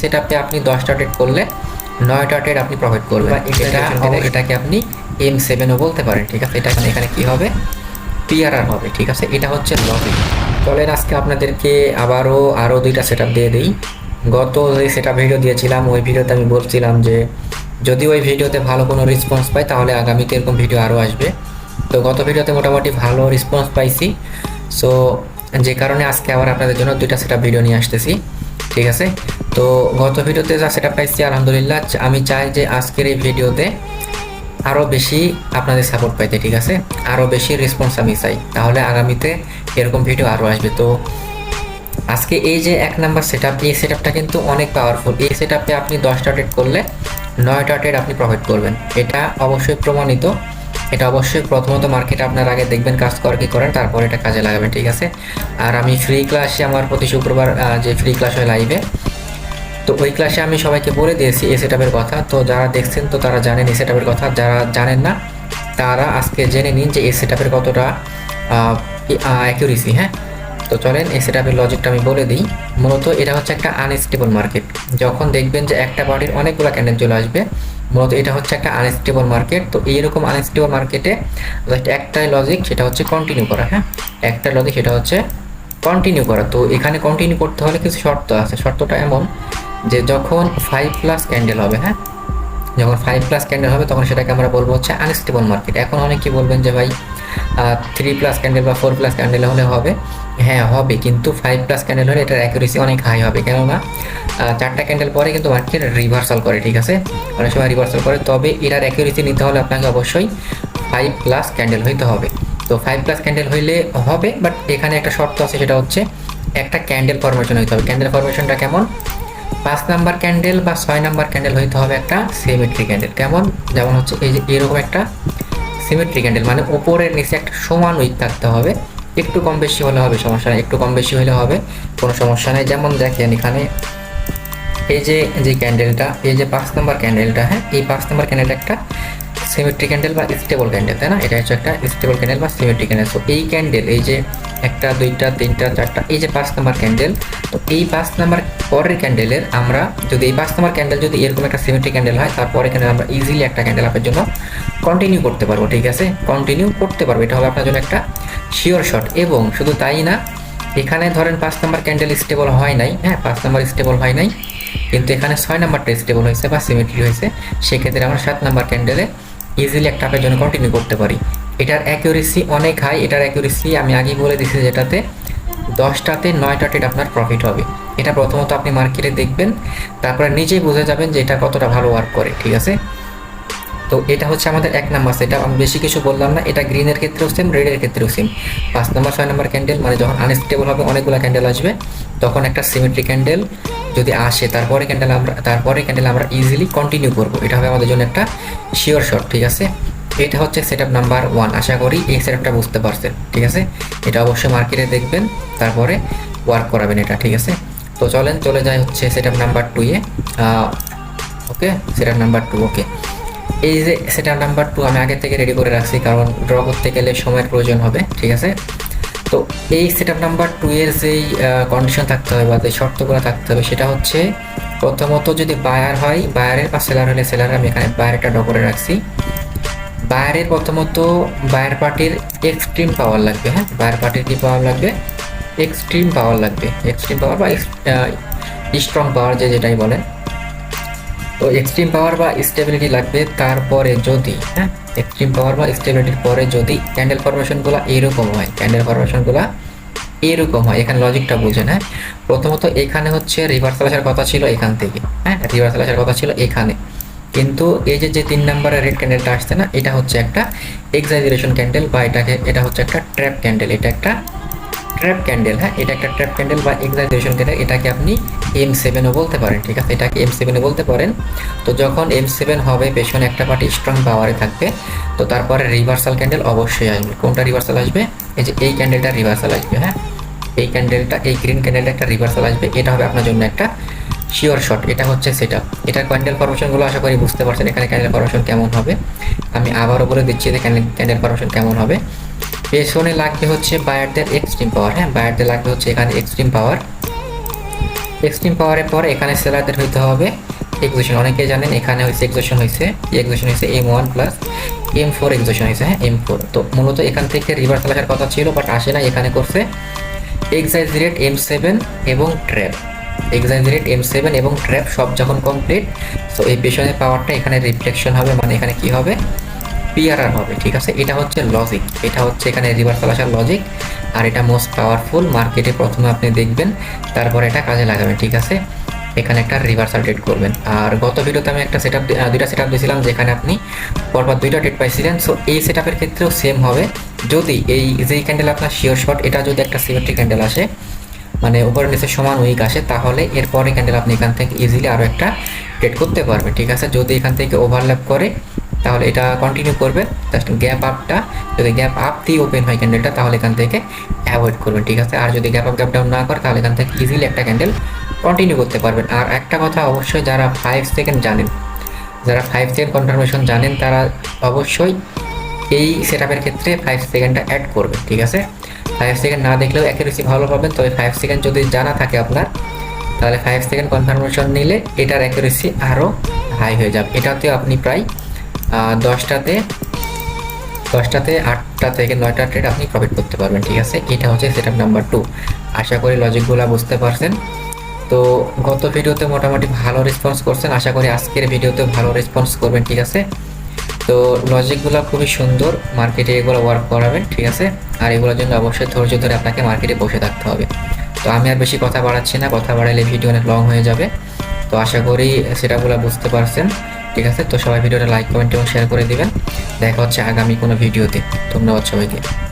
সেটাপে আপনি দশটা ট্রেড করলে নয়টা ট্রেড আপনি প্রফিট করবেন। এটা এটাকে আপনি এম সেভেনও বলতে পারেন ঠিক আছে? এটা এখানে কি হবে? পিআরআর হবে ঠিক আছে? এটা হচ্ছে লজিক চলেন আজকে আপনাদেরকে আবারও আরও দুইটা সেট দিয়ে দিই। গত যে সেটা ভিডিও দিয়েছিলাম ওই ভিডিওতে আমি বলছিলাম যে যদি ওই ভিডিওতে ভালো কোনো রেসপন্স পাই তাহলে আগামীতে এরকম ভিডিও আরও আসবে। তো গত ভিডিওতে মোটামুটি ভালো রেসপন্স পাইছি। সো যে কারণে আজকে আবার আপনাদের জন্য দুইটা সেটা ভিডিও নিয়ে আসতেছি। ঠিক আছে? তো গত ভিডিওতে যা সেটা পাইছি, আলহামদুলিল্লাহ আমি চাই যে আজকের এই ভিডিওতে আরও বেশি আপনাদের সাপোর্ট পাইতে, ঠিক আছে? আরও বেশি রেসপন্স আমি চাই। তাহলে আগামীতে এরকম ভিডিও আরও আসবে। তো আজকে এই যে এক নাম্বার সেট এই সেট কিন্তু অনেক পাওয়ারফুল এই সেট আপনি দশটা ট্রেড করলে নয়টা ট্রেড আপনি প্রফিট করবেন। এটা অবশ্যই প্রমাণিত। এটা অবশ্যই প্রথমত মার্কেট আপনার আগে দেখবেন কাজ করে, কি করেন, তারপর এটা কাজে লাগাবেন, ঠিক আছে? আর আমি ফ্রি ক্লাসে আমার প্রতি শুক্রবার যে ফ্রি ক্লাস হয় লাইভে তো ওই ক্লাসে আমি সবাইকে বলে দিয়েছি এই সেটআপের কথা। তো যারা দেখছেন তো তারা জানেন এই সেটআপের কথা, যারা জানেন না, তারা আজকে জেনে নিন যে এই সেটআপের কতটা অ্যাকিউরেসি হ্যাঁ? তো চলেন এই সেটআপের লজিকটা আমি বলে দিই। মূলত এটা হচ্ছে একটা আনস্টেবল মার্কেট যখন দেখবেন যে একটা পার্টির অনেকগুলো ক্যান্ডেল চলে আসবে মূলত এটা হচ্ছে একটা আনস্টেবল মার্কেট তো এইরকম আনস্টেবল মার্কেটে জাস্ট একটাই লজিক সেটা হচ্ছে কন্টিনিউ করা হ্যাঁ? একটা লজিক সেটা হচ্ছে কন্টিনিউ করা। তো এখানে কন্টিনিউ করতে হলে কিছু শর্ত আছে। শর্তটা এমন যে যখন ফাইভ প্লাস ক্যান্ডেল হবে হ্যাঁ? যখন ফাইভ প্লাস ক্যান্ডেল হবে, তখন সেটাকে আমরা বলব হচ্ছে আনস্টেবল মার্কেট এখন অনেকে বলবেন যে ভাই থ্রি প্লাস ক্যান্ডেল বা ফোর প্লাস ক্যান্ডেল হলে হবে? হ্যাঁ হবে, কিন্তু ফাইভ প্লাস ক্যান্ডেল হলে এটার অ্যাকুরেসি অনেক হাই হবে। কেননা চারটা ক্যান্ডেল পরে কিন্তু মার্কেট রিভার্সাল করে, ঠিক আছে? অনেক সময় রিভার্সাল করে, তবে এটার অ্যাকুরেসি নিতে হলে আপনাকে অবশ্যই ফাইভ প্লাস ক্যান্ডেল হইতে হবে। তো ফাইভ প্লাস ক্যান্ডেল হইলে হবে বাট এখানে একটা শর্ত আছে, সেটা হচ্ছে একটা ক্যান্ডেল ফরমেশন হইতে হবে। ক্যান্ডেল ফরমেশনটা কেমন? পাঁচ নাম্বার ক্যান্ডেল বা ছয় নাম্বার ক্যান্ডেল হইতে হবে একটা সিমেট্রি ক্যান্ডেল কেমন? যেমন হচ্ছে এই যে এরকম একটা সিমেট্রি ক্যান্ডেল মানে ওপরের নিচে একটা সমান উইক থাকতে হবে। একটু কম বেশি হলে হবে, সমস্যা নেই। একটু কম বেশি হলে হবে, কোনো সমস্যা নেই। যেমন দেখেন এখানে, এই যে যে ক্যান্ডেলটা এই যে পাঁচ নাম্বার ক্যান্ডেলটা হ্যাঁ এই পাঁচ নাম্বার ক্যান্ডেলটা একটা সিমেট্রি ক্যান্ডেল বা স্টেবল ক্যান্ডেল তাই না? এটা হচ্ছে একটা স্টেবল ক্যান্ডেল বা সিমেট্রি ক্যান্ডেল তো এই ক্যান্ডেল এই যে একটা, দুইটা, তিনটা, চারটা, এই যে পাঁচ নাম্বার ক্যান্ডেল তো এই পাঁচ নাম্বার পরের ক্যান্ডেলের আমরা যদি এই পাঁচ নাম্বার ক্যান্ডেল যদি এরকম একটা সিমেট্রি ক্যান্ডেল হয় তারপরে ক্যান্ডেল আমরা ইজিলি একটা ক্যান্ডেল আপনার জন্য কন্টিনিউ করতে পারব, ঠিক আছে? কন্টিনিউ করতে পারব। এটা হবে আপনার জন্য একটা শিওর শট এবং শুধু তাই না, এখানে ধরেন পাঁচ নম্বর ক্যান্ডেল স্টেবল হয় নাই। হ্যাঁ পাঁচ নম্বর স্টেবল হয় নাই। কিন্তু এখানে ছয় নাম্বারটা স্টেবল হয়েছে বা সিমেট্রি হয়েছে। সেক্ষেত্রে আমরা সাত নাম্বার ক্যান্ডেলে ইজিলি একটা আপনার জন্য কন্টিনিউ করতে পারি। এটার অ্যাকিউরেসি অনেক হাই এটার অ্যাকিউরেসি আমি আগেই বলে দিচ্ছি যেটাতে দশটাতে নয়টা ট্রেড আপনার প্রফিট হবে। এটা প্রথমত আপনি মার্কেটে দেখবেন, তারপরে নিজেই বুঝে যাবেন যে এটা কতটা ভালো ওয়ার্ক করে, ঠিক আছে? তো এটা হচ্ছে আমাদের এক নাম্বার সেটা আমি বেশি কিছু বললাম না, এটা গ্রিনের ক্ষেত্রেও সেম রেডের ক্ষেত্রেও সেম পাঁচ নাম্বার, ছয় নাম্বার ক্যান্ডেল মানে যখন আনস্টেবল হবে, অনেকগুলো ক্যান্ডেল আসবে, তখন একটা সিমেট্রি ক্যান্ডেল যদি আসে, তারপরে ক্যান্ডেল আমরা, তারপরে ক্যান্ডেল আমরা ইজিলি কন্টিনিউ করব। এটা হবে আমাদের জন্য একটা শিওর শট ঠিক আছে? এটা হচ্ছে সেট নাম্বার ওয়ান আশা করি এই সেট বুঝতে পারছেন, ঠিক আছে? এটা অবশ্যই মার্কেটে দেখবেন, তারপরে ওয়ার্ক করাবেন এটা, ঠিক আছে? তো চলেন, চলে যায় হচ্ছে set up number A. Okay set up number two okay এই যে সেটা নাম্বার টু আমি আগে থেকে রেডি করে রাখছি, কারণ ড্র করতে গেলে সময়ের প্রয়োজন হবে, ঠিক আছে? তো এই সেট আপ নাম্বার টু এর যেই কন্ডিশন থাকতে হবে বা যে শর্তগুলো থাকতে হবে, সেটা হচ্ছে প্রথমত যদি বায়ার হয় বায়ারের বা সেলার হলে সেলার আমি এখানে বায়ারটা ড্র করে রাখছি। বায়ারের প্রথমত বায়ার পার্টির এক্সট্রিম পাওয়ার লাগবে হ্যাঁ? বায়ার পার্টির কি পাওয়ার লাগবে? এক্সট্রিম পাওয়ার লাগবে। এক্সট্রিম পাওয়ার বা স্ট্রং পাওয়ার যে যেটাই বলেন। তো এক্সট্রিম পাওয়ার বা স্টেবিলিটি লাগবে তারপরে যদি হ্যাঁ? এক্সট্রিম পাওয়ার বা স্টেবিলিটির পরে যদি ক্যান্ডেল ফরমেশনগুলো এরকম হয় ক্যান্ডেল ফরমেশনগুলো এরকম হয়, এখানে লজিকটা বুঝেন হ্যাঁ? প্রথমত এখানে হচ্ছে রিভার্সাল আসার কথা ছিল এখান থেকে হ্যাঁ? রিভার্সাল আসার কথা ছিল এখানে। কিন্তু এই যে যে তিন নম্বরের রেড ক্যান্ডেলটা আসছে না, এটা হচ্ছে একটা এক্সাইজারেশন ক্যান্ডেল বা এটাকে, এটা হচ্ছে একটা ট্র্যাপ ক্যান্ডেল এটা একটা ট্র্যাপ ক্যান্ডেল হ্যাঁ? এটা একটা ট্র্যাপ ক্যান্ডেল বা এক্সাইটেশন ক্যান্ডেল এটাকে আপনি এম সেভেনও বলতে পারেন, ঠিক আছে? এটাকে এম সেভেনও বলতে পারেন। তো যখন এম সেভেন হবে, পেছনে একটা পার্টি স্ট্রং পাওয়ারে থাকবে। তো তারপরে রিভার্সাল ক্যান্ডেল অবশ্যই আসবে। কোনটা রিভার্সাল আসবে? এই যে এই ক্যান্ডেলটা রিভার্সাল আসবে হ্যাঁ? এই ক্যান্ডেলটা এই গ্রিন ক্যান্ডেলটা একটা রিভার্সাল আসবে। এটা হবে আপনার জন্য একটা শিওর শট এটা হচ্ছে সেটা এটার ক্যান্ডেল ফরমেশনগুলো আশা করি বুঝতে পারছেন এখানে ক্যান্ডেল ফরমেশন কেমন হবে। আমি আবারও বলে দিচ্ছি যে ক্যান্ডেল ক্যান্ডেল ফরমেশন কেমন হবে। পেছনে লাগবে হচ্ছে বায়ারদের এক্সট্রিম পাওয়ার হ্যাঁ? বায়ারদের লাগবে হচ্ছে এখানে এক্সট্রিম পাওয়ার এক্সট্রিম পাওয়ারের পর এখানে সেলারদের হইতে হবে। এক্সোশন অনেকে জানেন এখানে হয়েছে এক্সোশন হয়েছে এক্সোশন হয়েছে M one plus M four exhaustion হয়েছে হ্যাঁ? এম ফোর তো মূলত এখান থেকে রিভার্সাল আসার কথা ছিল বাট আসে না এখানে করছে। এক্সাইজিরেট এম সেভেন এবং ট্র্যাপ এক্সাইজিরেট এম সেভেন এবং ট্র্যাপ সব যখন কমপ্লিট তো এই পেছনের পাওয়ারটা এখানে রিফ্লেকশন হবে মানে এখানে কি হবে? পিআরআর হবে, ঠিক আছে? এটা হচ্ছে লজিক এটা হচ্ছে এখানে রিভার্সাল আসার লজিক আর এটা মোস্ট পাওয়ারফুল মার্কেটে প্রথমে আপনি দেখবেন, তারপর এটা কাজে লাগাবেন ঠিক আছে? এখানে একটা রিভার্সাল ডেট করবেন। আর গত ভিডিওতে আমি একটা সেট আপ দুইটা সেট আপ দিয়েছিলাম, যেখানে আপনি পরপর দুইটা ডেট পাইছিলেন। সো এই সেট আপের ক্ষেত্রেও সেম হবে। যদি এই যেই ক্যান্ডেল আপনার শিওর শট এটা যদি একটা সিমেট্রিক ক্যান্ডেল আসে মানে উপরে নিচে সমান উইক আসে, তাহলে এরপরে ক্যান্ডেল আপনি এখান থেকে ইজিলি আরও একটা ট্রেড করতে পারবেন, ঠিক আছে? যদি এখান থেকে ওভারল্যাপ করে তাহলে এটা কন্টিনিউ করবে। জাস্ট গ্যাপ আপটা যদি গ্যাপ আপ দিয়ে ওপেন হয় ক্যান্ডেলটা তাহলে এখান থেকে অ্যাভয়েড করবেন, ঠিক আছে? আর যদি গ্যাপ আপ গ্যাপ ডাউন না করে, তাহলে এখান থেকে ইজিলি একটা ক্যান্ডেল কন্টিনিউ করতে পারবেন। আর একটা কথা অবশ্যই, যারা ফাইভ সেকেন্ড জানেন, যারা ফাইভ সেকেন্ড কনফার্মেশন জানেন, তারা অবশ্যই এই সেট ক্ষেত্রে ফাইভ সেকেন্ডটা অ্যাড করবে ঠিক আছে? ফাইভ সেকেন্ড না দেখলেও অ্যাকুরেসি ভালো পাবেন, তবে ফাইভ সেকেন্ড যদি জানা থাকে আপনার, তাহলে ফাইভ সেকেন্ড কনফার্মেশন নিলে এটার অ্যাকুরেসি আরও হাই হয়ে যাবে। এটাতেও আপনি প্রায় দশটাতে দশটাতে আটটা থেকে নয়টা ট্রেড আপনি প্রফিট করতে পারবেন, ঠিক আছে? এটা হচ্ছে সেট নাম্বার টু আশা করি লজিকগুলো বুঝতে পারছেন। তো গত ভিডিওতে মোটামুটি ভালো রেসপন্স করছেন। আশা করি আজকের ভিডিওতে ভালো রেসপন্স করবেন, ঠিক আছে? তো লজিকগুলো খুবই সুন্দর। মার্কেটে এগুলো ওয়ার্ক করাবেন, ঠিক আছে? আর এগুলোর জন্য অবশ্যই ধৈর্য ধরে আপনাকে মার্কেটে বসে থাকতে হবে। তো আমি আর বেশি কথা বাড়াচ্ছি না। কথা বাড়াইলে ভিডিও অনেক লং হয়ে যাবে। তো আশা করি সেটাগুলো বুঝতে পারছেন। ঠিক আছে? তো সবাই ভিডিওটা লাইক কমেন্ট এবং শেয়ার করে দিবেন। দেখা হচ্ছে আগামী কোনো ভিডিওতে। ধন্যবাদ সবাইকে।